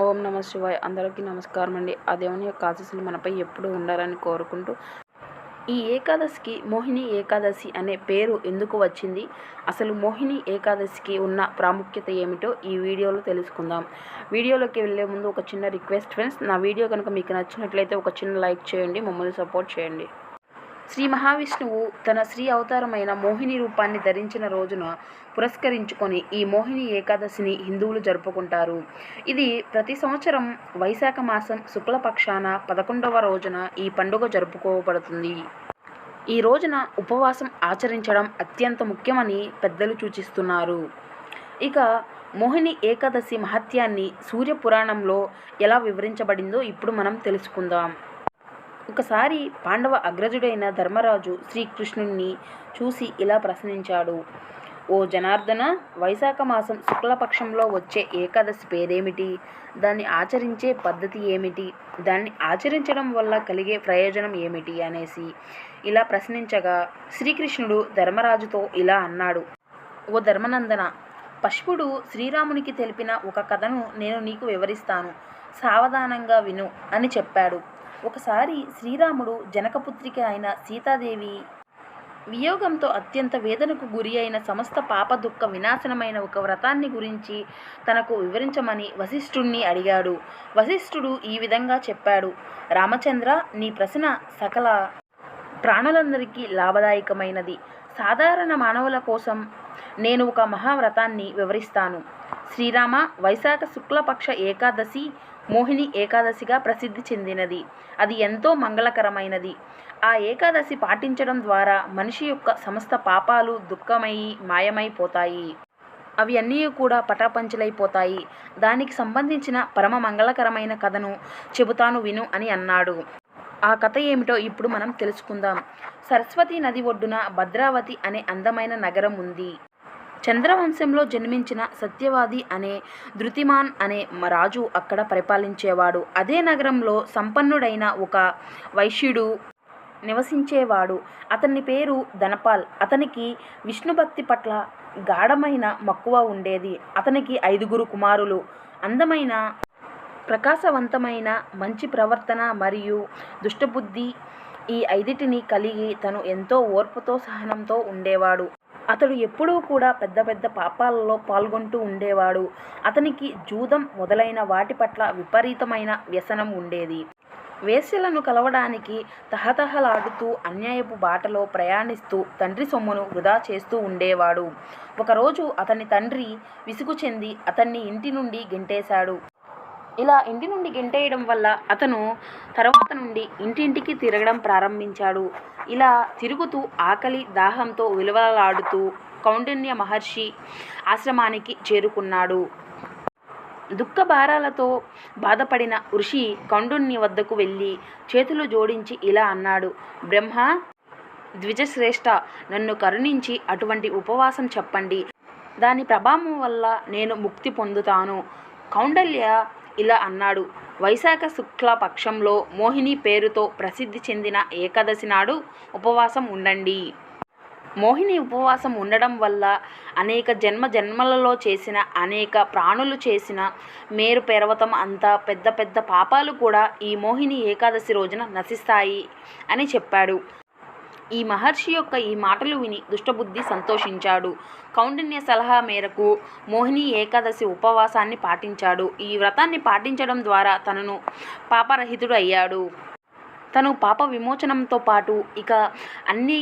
ఓం నమ శివాయ. అందరికీ నమస్కారం అండి. ఆ దేవుని యొక్క ఆశీస్సులు మనపై ఎప్పుడూ ఉండాలని కోరుకుంటూ ఈ ఏకాదశికి మోహిని ఏకాదశి అనే పేరు ఎందుకు వచ్చింది? అసలు మోహిని ఏకాదశికి ఉన్న ప్రాముఖ్యత ఏమిటో ఈ వీడియోలో తెలుసుకుందాం. వీడియోలోకి వెళ్ళే ముందు ఒక చిన్న రిక్వెస్ట్ ఫ్రెండ్స్ నా వీడియో కనుక మీకు నచ్చినట్లయితే ఒక చిన్న లైక్ చేయండి మమ్మల్ని సపోర్ట్ చేయండి. శ్రీ మహావిష్ణువు తన శ్రీ అవతారమైన మోహిని రూపాన్ని ధరించిన రోజున పురస్కరించుకొని ఈ మోహిని ఏకాదశిని హిందువులు జరుపుకుంటారు. ఇది ప్రతి సంవత్సరం వైశాఖ మాసం శుక్లపక్షాన పదకొండవ రోజున ఈ పండుగ జరుపుకోబడుతుంది. ఈ రోజున ఉపవాసం ఆచరించడం అత్యంత ముఖ్యమని పెద్దలు సూచిస్తున్నారు. ఇక మోహిని ఏకాదశి మహత్యాన్ని సూర్య పురాణంలో ఎలా వివరించబడిందో ఇప్పుడు మనం తెలుసుకుందాం. ఒకసారి పాండవ అగ్రజుడైన ధర్మరాజు శ్రీకృష్ణుణ్ణి చూసి ఇలా ప్రశ్నించాడు. ఓ జనార్దన వైశాఖ మాసం శుక్లపక్షంలో వచ్చే ఏకాదశి పేరేమిటి? దాన్ని ఆచరించే పద్ధతి ఏమిటి? దాన్ని ఆచరించడం వల్ల కలిగే ప్రయోజనం ఏమిటి? అనేసి ఇలా ప్రశ్నించగా శ్రీకృష్ణుడు ధర్మరాజుతో ఇలా అన్నాడు. ఓ ధర్మనందన పశువుడు శ్రీరామునికి తెలిపిన ఒక కథను నేను నీకు వివరిస్తాను. సావధానంగా విను అని చెప్పాడు. ఒకసారి శ్రీరాముడు జనకపుత్రిక అయిన సీతాదేవి వియోగంతో అత్యంత వేదనకు గురి అయిన సమస్త పాప దుఃఖ వినాశనమైన ఒక వ్రతాన్ని గురించి తనకు వివరించమని వశిష్ఠుణ్ణి అడిగాడు. వశిష్ఠుడు ఈ విధంగా చెప్పాడు. రామచంద్ర నీ ప్రశ్న సకల ప్రాణులందరికీ లాభదాయకమైనది. సాధారణ మానవుల కోసం నేను ఒక మహావ్రతాన్ని వివరిస్తాను. శ్రీరామ వైశాఖ శుక్లపక్ష ఏకాదశి మోహిని ఏకాదశిగా ప్రసిద్ధి చెందినది. అది ఎంతో మంగళకరమైనది. ఆ ఏకాదశి పాటించడం ద్వారా మనిషి యొక్క సమస్త పాపాలు దుఃఖమై మాయమైపోతాయి అవి అన్నీ కూడా పటాపంచలైపోతాయి. దానికి సంబంధించిన పరమ మంగళకరమైన కథను చెబుతాను విను అని అన్నాడు. ఆ కథ ఏమిటో ఇప్పుడు మనం తెలుసుకుందాం. సరస్వతి నది ఒడ్డున భద్రావతి అనే అందమైన నగరం ఉంది. చంద్రవంశంలో జన్మించిన సత్యవాది అనే ధృతిమాన్ అనే రాజు అక్కడ పరిపాలించేవాడు. అదే నగరంలో సంపన్నుడైన ఒక వైశ్యుడు నివసించేవాడు. అతని పేరు ధనపాల్. అతనికి విష్ణుభక్తి పట్ల గాఢమైన మక్కువ ఉండేది. అతనికి ఐదుగురు కుమారులు. అందమైన ప్రకాశవంతమైన మంచి ప్రవర్తన మరియు దుష్టబుద్ధి ఈ ఐదిటిని కలిగి తను ఎంతో ఓర్పుతో సహనంతో ఉండేవాడు. అతడు ఎప్పుడూ కూడా పెద్ద పెద్ద పాపాలలో పాల్గొంటూ ఉండేవాడు. అతనికి జూదం మొదలైన వాటి పట్ల విపరీతమైన వ్యసనం ఉండేది. వేశ్యలను కలవడానికి తహతహలాడుతూ అన్యాయపు బాటలో ప్రయాణిస్తూ తండ్రి సొమ్మును వృధా చేస్తూ ఉండేవాడు. ఒకరోజు అతని తండ్రి విసుగు చెంది అతన్ని ఇంటి నుండి గెంటేశాడు. ఇలా ఇంటి నుండి గెంటేయడం వల్ల అతను తర్వాత నుండి ఇంటింటికి తిరగడం ప్రారంభించాడు. ఇలా తిరుగుతూ ఆకలి దాహంతో విలువలాడుతూ కౌండిన్య మహర్షి ఆశ్రమానికి చేరుకున్నాడు. దుఃఖ భారాలతో బాధపడిన ఋషి కౌండుని వద్దకు వెళ్ళి చేతులు జోడించి ఇలా అన్నాడు బ్రహ్మ ద్విజశ్రేష్ఠ నన్ను కరుణించి అటువంటి ఉపవాసం చెప్పండి. దాని ప్రభావం వల్ల నేను ముక్తి పొందుతాను. కౌండల్య ఇలా అన్నాడు. వైశాఖ శుక్ల పక్షంలో మోహిని పేరుతో ప్రసిద్ధి చెందిన ఏకాదశి నాడు ఉపవాసం ఉండండి. మోహిని ఉపవాసం ఉండడం వల్ల అనేక జన్మ జన్మలలో చేసిన అనేక ప్రాణులు చేసిన మేరు పర్వతం అంతా పెద్ద పెద్ద పాపాలు కూడా ఈ మోహిని ఏకాదశి రోజున నశిస్తాయి అని చెప్పాడు. ఈ మహర్షి యొక్క ఈ మాటలు విని దుష్టబుద్ధి సంతోషించాడు. కౌండిన్య సలహా మేరకు మోహిని ఏకాదశి ఉపవాసాన్ని పాటించాడు. ఈ వ్రతాన్ని పాటించడం ద్వారా తనను పాపరహితుడు అయ్యాడు. తను పాప విమోచనంతో పాటు ఇక అన్ని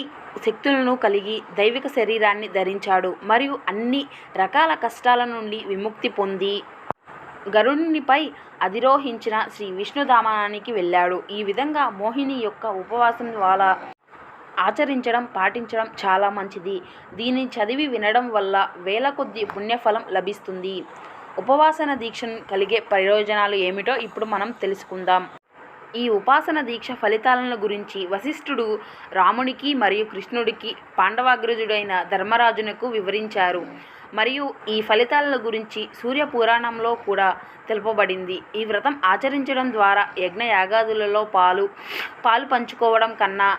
శక్తులను కలిగి దైవిక శరీరాన్ని ధరించాడు. మరియు అన్ని రకాల కష్టాల నుండి విముక్తి పొంది గరుడినిపై అధిరోహించిన శ్రీ విష్ణుధామానికి వెళ్ళాడు. ఈ విధంగా మోహిని యొక్క ఉపవాసం ద్వారా ఆచరించడం పాటించడం చాలా మంచిది. దీన్ని చదివి వినడం వల్ల వేల కొద్ది పుణ్యఫలం లభిస్తుంది. ఉపవాసన దీక్షను కలిగే ప్రయోజనాలు ఏమిటో ఇప్పుడు మనం తెలుసుకుందాం. ఈ ఉపాసన దీక్ష ఫలితాలను గురించి వశిష్ఠుడు రామునికి మరియు కృష్ణుడికి పాండవాగ్రజుడైన ధర్మరాజునకు వివరించారు. మరియు ఈ ఫలితాల గురించి సూర్య పురాణంలో కూడా తెలుపబడింది. ఈ వ్రతం ఆచరించడం ద్వారా యజ్ఞ యాగాదులలో పాలు పాలు పంచుకోవడం కన్నా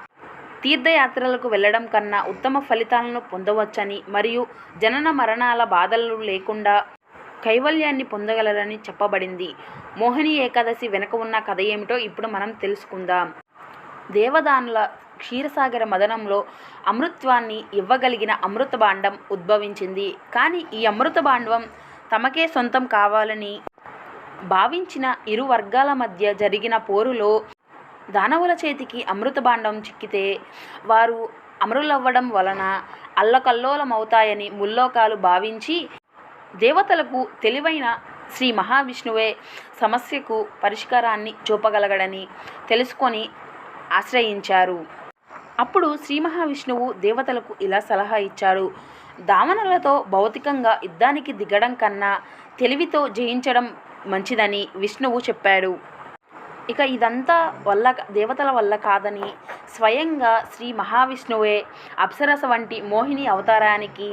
తీర్థయాత్రలకు వెళ్ళడం కన్నా ఉత్తమ ఫలితాలను పొందవచ్చని మరియు జనన మరణాల బాధలు లేకుండా కైవల్యాన్ని పొందగలరని చెప్పబడింది. మోహిని ఏకాదశి వెనుక ఉన్న కథ ఏమిటో ఇప్పుడు మనం తెలుసుకుందాం. దేవదానుల క్షీరసాగర మదనంలో అమృత్వాన్ని ఇవ్వగలిగిన అమృత భాండం ఉద్భవించింది. కానీ ఈ అమృత భాండం తమకే సొంతం కావాలని భావించిన ఇరు వర్గాల మధ్య జరిగిన పోరులో దానవుల చేతికి అమృత భాండం చిక్కితే వారు అమరులవ్వడం వలన అల్లకల్లోలమవుతాయని ముల్లోకాలు భావించి దేవతలకు తెలివైన శ్రీ మహావిష్ణువే సమస్యకు పరిష్కారాన్ని చూపగలగడని తెలుసుకొని ఆశ్రయించారు. అప్పుడు శ్రీ మహావిష్ణువు దేవతలకు ఇలా సలహా ఇచ్చాడు. దామనులతో భౌతికంగా యుద్ధానికి దిగడం కన్నా తెలివితో జయించడం మంచిదని విష్ణువు చెప్పాడు. ఇక ఇదంతా వల్ల దేవతల వల్ల కాదని స్వయంగా శ్రీ మహావిష్ణువే అప్సరస వంటి మోహిని అవతారానికి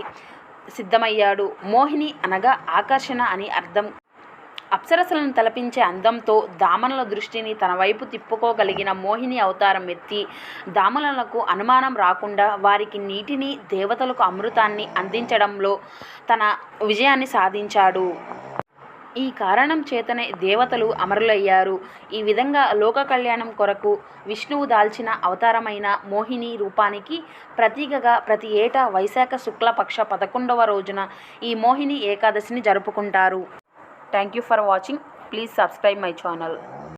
సిద్ధమయ్యాడు. మోహిని అనగా ఆకర్షణ అని అర్థం. అప్సరసలను తలపించే అందంతో దామనుల దృష్టిని తన వైపు తిప్పుకోగలిగిన మోహిని అవతారం ఎత్తి దామనులకు అనుమానం రాకుండా వారికి నీటిని దేవతలకు అమృతాన్ని అందించడంలో తన విజయాన్ని సాధించాడు. ఈ కారణం చేతనే దేవతలు అమరులయ్యారు. ఈ విధంగా లోక కళ్యాణం కొరకు విష్ణువు దాల్చిన అవతారమైన మోహిని రూపానికి ప్రతీకగా ప్రతి ఏటా వైశాఖ శుక్లపక్ష పదకొండవ రోజున ఈ మోహిని ఏకాదశిని జరుపుకుంటారు. Thank you for watching please subscribe my channel